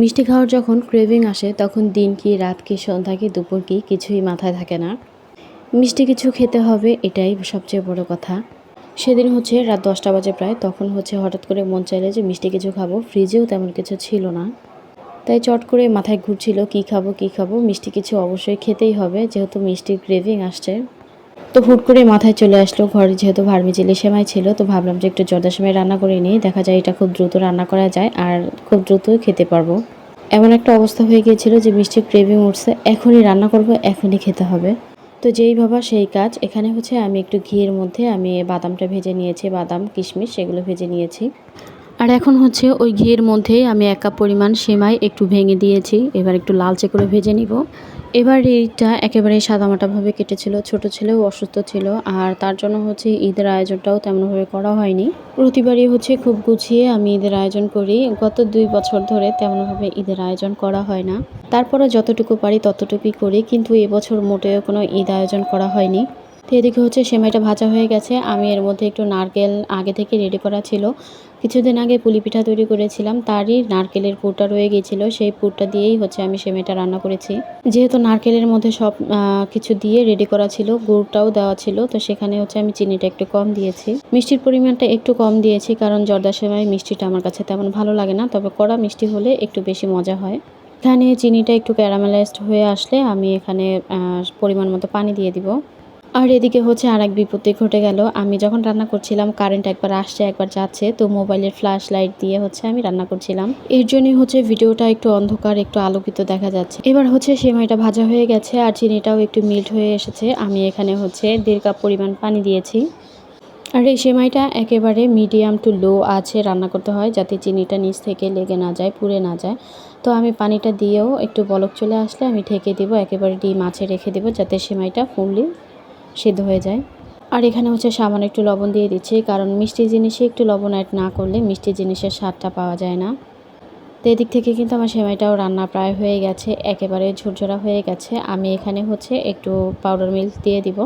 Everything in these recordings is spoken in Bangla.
মিষ্টি খাওয়ার যখন ক্রেভিং আসে, তখন দিন কি, রাত কি, সন্ধ্যা কি, দুপুর কি, কিছুই মাথায় থাকে না। মিষ্টি কিছু খেতে হবে, এটাই সবচেয়ে বড় কথা। সেদিন হচ্ছে রাত দশটা বাজে প্রায়, তখন হচ্ছে হঠাৎ করে মন চাইলে যে মিষ্টি কিছু খাব ফ্রিজেও তেমন কিছু ছিল না। তাই চট করে মাথায় ঘুরছিল, কি খাব কি খাব, মিষ্টি কিছু অবশ্যই খেতেই হবে, যেহেতু মিষ্টির ক্রেভিং আসছে। তো হুট করে মাথায় চলে আসলো, ঘরে যেহেতু ভার্মি ভার্মিচিলি সেমাই ছিল, তো ভাবলাম যে একটু জর্দা সেমাই রান্না করে নিই। দেখা যায় এটা খুব দ্রুত রান্না করা যায় আর খুব দ্রুত খেতে পারব। এমন একটা অবস্থা হয়ে গিয়েছিল যে মিষ্টি ক্রেভিং উঠছে, এখনই রান্না করব, এখনই খেতে হবে। তো যেই ভাবা সেই কাজ, এখানে হচ্ছে আমি একটু ঘিয়ের মধ্যে আমি বাদামটা ভেজে নিয়েছি, বাদাম, কিশমিশ, সেগুলো ভেজে নিয়েছি। আর এখন হচ্ছে ওই ঘিয়ের মধ্যে আমি এক কাপ পরিমাণ সেমাই একটু ভেঙে দিয়েছি, এবার একটু লালচে করে ভেজে নিব। এবার এইটা একেবারে সাদামাটাভাবে কেটেছিল, ছোট ছেলেও অসুস্থ ছিল, আর তার জন্য হচ্ছে ঈদের আয়োজনটাও তেমনভাবে করা হয়নি। প্রতিবারই হচ্ছে খুব গুছিয়ে আমি ঈদের আয়োজন করি, গত দুই বছর ধরে তেমনভাবে ঈদের আয়োজন করা হয় না। তারপরে যতটুকু পারি ততটুকুই করি, কিন্তু এবছর মোটেও কোনো ঈদ আয়োজন করা হয়নি। তো এদিকে হচ্ছে সেমাইটা ভাজা হয়ে গেছে। আমি এর মধ্যে একটু নারকেল আগে থেকে রেডি করা ছিল। কিছুদিন আগে পুলি পিঠা তৈরি করেছিলাম, তারই নারকেলের পুরটা রয়ে গিয়েছিল। সেই পুরটা দিয়েই হচ্ছে আমি সেমাইটা রান্না করেছি। যেহেতু নারকেলের মধ্যে সব কিছু দিয়ে রেডি করা ছিল, গুড়টাও দেওয়া ছিল, তো সেখানে হচ্ছে আমি চিনিটা একটু কম দিয়েছি। মিষ্টির পরিমাণটা একটু কম দিয়েছি, কারণ জর্দা সেমাই মিষ্টিটা আমার কাছে তেমন ভালো লাগে না। তবে কড়া মিষ্টি হলে একটু বেশি মজা হয়। এখানে চিনিটা একটু ক্যারামেলাইজড হয়ে আসলে আমি এখানে পরিমাণ মতো পানি দিয়ে দিব। আর এদিকে হচ্ছে আর এক বিপত্তি ঘটে গেল। আমি যখন রান্না করছিলাম কারেন্ট একবার আসছে, একবার যাচ্ছে, তো মোবাইলের ফ্ল্যাশ লাইট দিয়ে হচ্ছে আমি রান্না করছিলাম। এর জন্যই হচ্ছে ভিডিওটা একটু অন্ধকার, একটু আলোকিত দেখা যাচ্ছে। এবার হচ্ছে সেমাইটা ভাজা হয়ে গেছে আর চিনিটাও একটু মিল্ট হয়ে এসেছে। আমি এখানে হচ্ছে দেড় কাপ পরিমাণ পানি দিয়েছি। আর এই সেমাইটা একেবারে মিডিয়াম টু লো আছে রান্না করতে হয়, যাতে চিনিটা নিচ থেকে লেগে না যায়, পুড়ে না যায়। তো আমি পানিটা দিয়েও একটু বলক চলে আসলে আমি ঢেকে দেবো, একেবারে ডিম মাছে রেখে দেবো, যাতে সেমাইটা ফুললি সিদ্ধ হয়ে যায়। আর এখানে হচ্ছে সামান্য একটু লবণ দিয়ে দিচ্ছি, কারণ মিষ্টি জিনিসে একটু লবণ অ্যাড না করলে মিষ্টি জিনিসের স্বাদটা পাওয়া যায় না। তো এদিক থেকে কিন্তু আমার সেমাইটাও রান্না প্রায় হয়ে গেছে, একেবারে ঝুরঝরা হয়ে গেছে। আমি এখানে হচ্ছে একটু পাউডার মিল্ক দিয়ে দিব।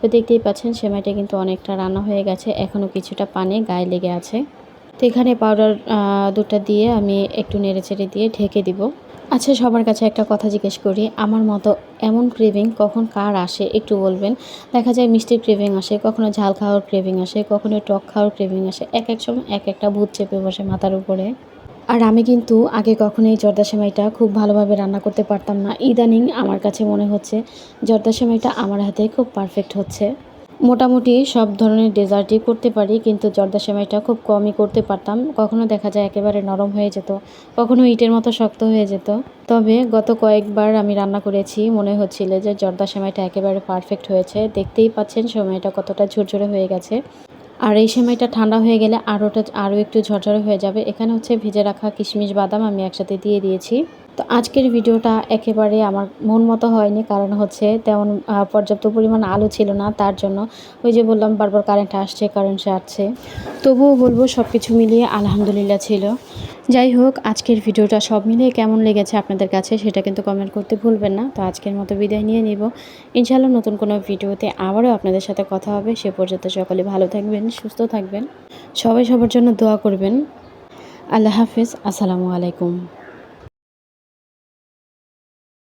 তো দেখতেই পাচ্ছেন সেমাইটা কিন্তু অনেকটা রান্না হয়ে গেছে এখনও কিছুটা পানি গায়ে লেগে আছে। তো এখানে পাউডার দুটা দিয়ে আমি একটু নেড়ে চেড়ে দিয়ে ঢেকে দিব। আচ্ছা সবার কাছে একটা কথা জিজ্ঞেস করি। আমার মতো এমন ক্রেভিং কখন কার আসে একটু বলবেন? দেখা যায় মিষ্টির ক্রেভিং আসে, কখনো ঝাল খাওয়ার ক্রেভিং আসে, কখনো টক খাওয়ার ক্রেভিং আসে। এক এক সময় এক একটা ভূত চেপে বসে মাথার উপরে। আর আমি কিন্তু আগে কখনোই জর্দা সেমাইটা খুব ভালোভাবে রান্না করতে পারতাম না। ইদানিং আমার কাছে মনে হচ্ছে জর্দা সেমাইটা আমার হাতে খুব পারফেক্ট হচ্ছে। মোটামুটি সব ধরনের ডেজার্টই করতে পারি, কিন্তু জর্দা সেমাইটা খুব কমই করতে পারতাম। কখনো দেখা যায় একেবারে নরম হয়ে যেত, কখনো ইটের মতো শক্ত হয়ে যেত। তবে গত কয়েকবার আমি রান্না করেছি, মনে হচ্ছিল যে জর্দা সেমাইটা একেবারে পারফেক্ট হয়েছে। দেখতেই পাচ্ছেন সময়টা কতটা ঝরঝরে হয়ে গেছে। আর এই সেমাইটা ঠান্ডা হয়ে গেলে আরোটা আরও একটু ঝরঝরে হয়ে যাবে। এখানে হচ্ছে ভেজে রাখা কিশমিশ বাদাম আমি একসাথে দিয়ে দিয়েছি। তো আজকের ভিডিওটা একেবারে আমার মন মতো হয়নি, কারণ হচ্ছে তেমন পর্যাপ্ত পরিমাণ আলো ছিল না, তার জন্য ওই যে বললাম বারবার কারেন্ট আসছে কারেন্ট আসছে তবুও বলব সব কিছু মিলিয়ে আলহামদুলিল্লাহ ছিল। যাই হোক, আজকের ভিডিওটা সব মিলিয়ে কেমন লেগেছে আপনাদের কাছে সেটা কিন্তু কমেন্ট করতে ভুলবেন না। তো আজকের মতো বিদায় নিয়ে নিব। ইনশাআল্লাহ নতুন কোনো ভিডিওতে আবারও আপনাদের সাথে কথা হবে। সে পর্যন্ত সকলে ভালো থাকবেন, সুস্থ থাকবেন। সবাই সবার জন্য দোয়া করবেন। আল্লাহ হাফিজ। আসসালামু আলাইকুম।